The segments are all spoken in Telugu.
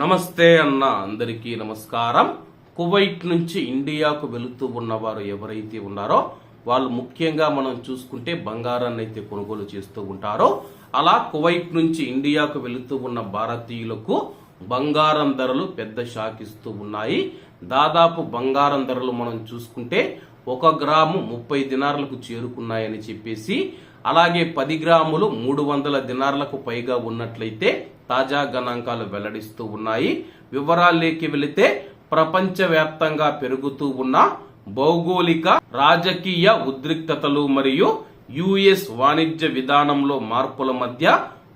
నమస్తే అన్న అందరికీ నమస్కారం. కువైట్ నుంచి ఇండియాకు వెళుతూ ఉన్నవారు ఎవరైతే ఉన్నారో వాళ్ళు ముఖ్యంగా మనం చూసుకుంటే బంగారాన్ని అయితే కొనుగోలు చేస్తూ ఉంటారో. అలా కువైట్ నుంచి ఇండియాకు వెళుతూ ఉన్న భారతీయులకు బంగారం ధరలు పెద్ద షాక్ ఇస్తూ ఉన్నాయి. దాదాపు బంగారం ధరలు మనం చూసుకుంటే ఒక గ్రాము ముప్పై దినార్లకు చేరుకున్నాయని చెప్పేసి అలాగే పది గ్రాములు మూడు వందల దినార్లకు పైగా ఉన్నట్లయితే తాజా గణాంకాలు వెల్లడిస్తూ ఉన్నాయి. వివరాల్లోకి వెళితే ప్రపంచవ్యాప్తంగా పెరుగుతూ ఉన్న భౌగోళిక రాజకీయ ఉద్రిక్తతలు మరియు యుఎస్ వాణిజ్య విధానంలో మార్పుల మధ్య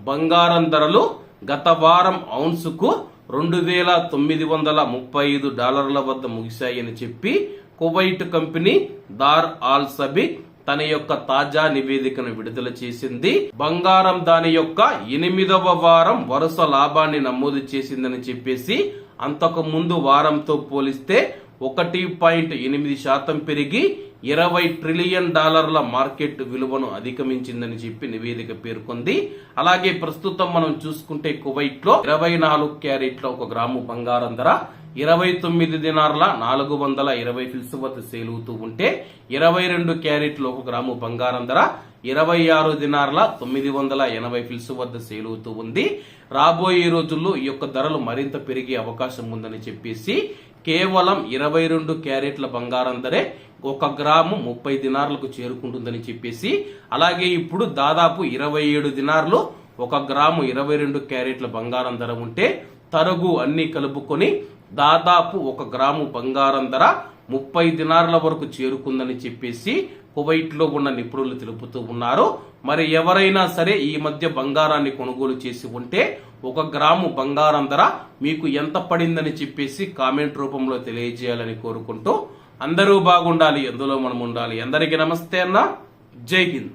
బంగారం ధరలు గత వారం ఔన్సుకు రెండు వేల తొమ్మిది వందల ముప్పై ఐదు డాలర్ల వద్ద ముగిశాయని చెప్పి కువైట్ కంపెనీ దార్ ఆల్ సబిక్ తన యొక్క తాజా నివేదికను విడుదల చేసింది. బంగారం దాని యొక్క ఎనిమిదవ వారం వరుస లాభాన్ని నమోదు చేసిందని చెప్పేసి అంతకు ముందు వారంతో పోలిస్తే ఒకటి పాయింట్ ఎనిమిది శాతం పెరిగి ఇరవై ట్రిలియన్ డాలర్ల మార్కెట్ విలువను అధిగమించిందని చెప్పి నివేదిక పేర్కొంది. అలాగే ప్రస్తుతం మనం చూసుకుంటే కువైట్లో ఇరవై నాలుగు క్యారెట్ల ఒక గ్రాము బంగారం ధర ఇరవై తొమ్మిది దినార్ల నాలుగు వందల ఇరవై ఫిల్స్ వద్ద సేలుతూ ఉంటే ఇరవై రెండు క్యారెట్లు ఒక గ్రాము బంగారం ధర ఇరవై ఆరు దినార్ల తొమ్మిది వందల ఎనభై ఫిల్స్ వద్ద సేలుతూ ఉంది. రాబోయే రోజుల్లో ఈ యొక్క ధరలు మరింత పెరిగే అవకాశం ఉందని చెప్పేసి కేవలం ఇరవై రెండు క్యారెట్ల బంగారం ధరే ఒక గ్రాము ముప్పై దినార్లకు చేరుకుంటుందని చెప్పేసి అలాగే ఇప్పుడు దాదాపు ఇరవై ఏడు దినార్లు ఒక గ్రాము ఇరవై రెండు క్యారెట్ల బంగారం ధర ఉంటే తరుగు అన్ని కలుపుకొని దాదాపు ఒక గ్రాము బంగారం ధర ముప్పై దినార్ల వరకు చేరుకుందని చెప్పేసి కువైట్లో ఉన్న నిపుణులు తెలుపుతూ ఉన్నారు. మరి ఎవరైనా సరే ఈ మధ్య బంగారాన్ని కొనుగోలు చేసి ఉంటే ఒక గ్రాము బంగారం ధర మీకు ఎంత పడిందని చెప్పేసి కామెంట్ రూపంలో తెలియజేయాలని కోరుకుంటూ అందరూ బాగుండాలి ఎందులో మనం ఉండాలి. అందరికీ నమస్తే అన్న. జై హింద్.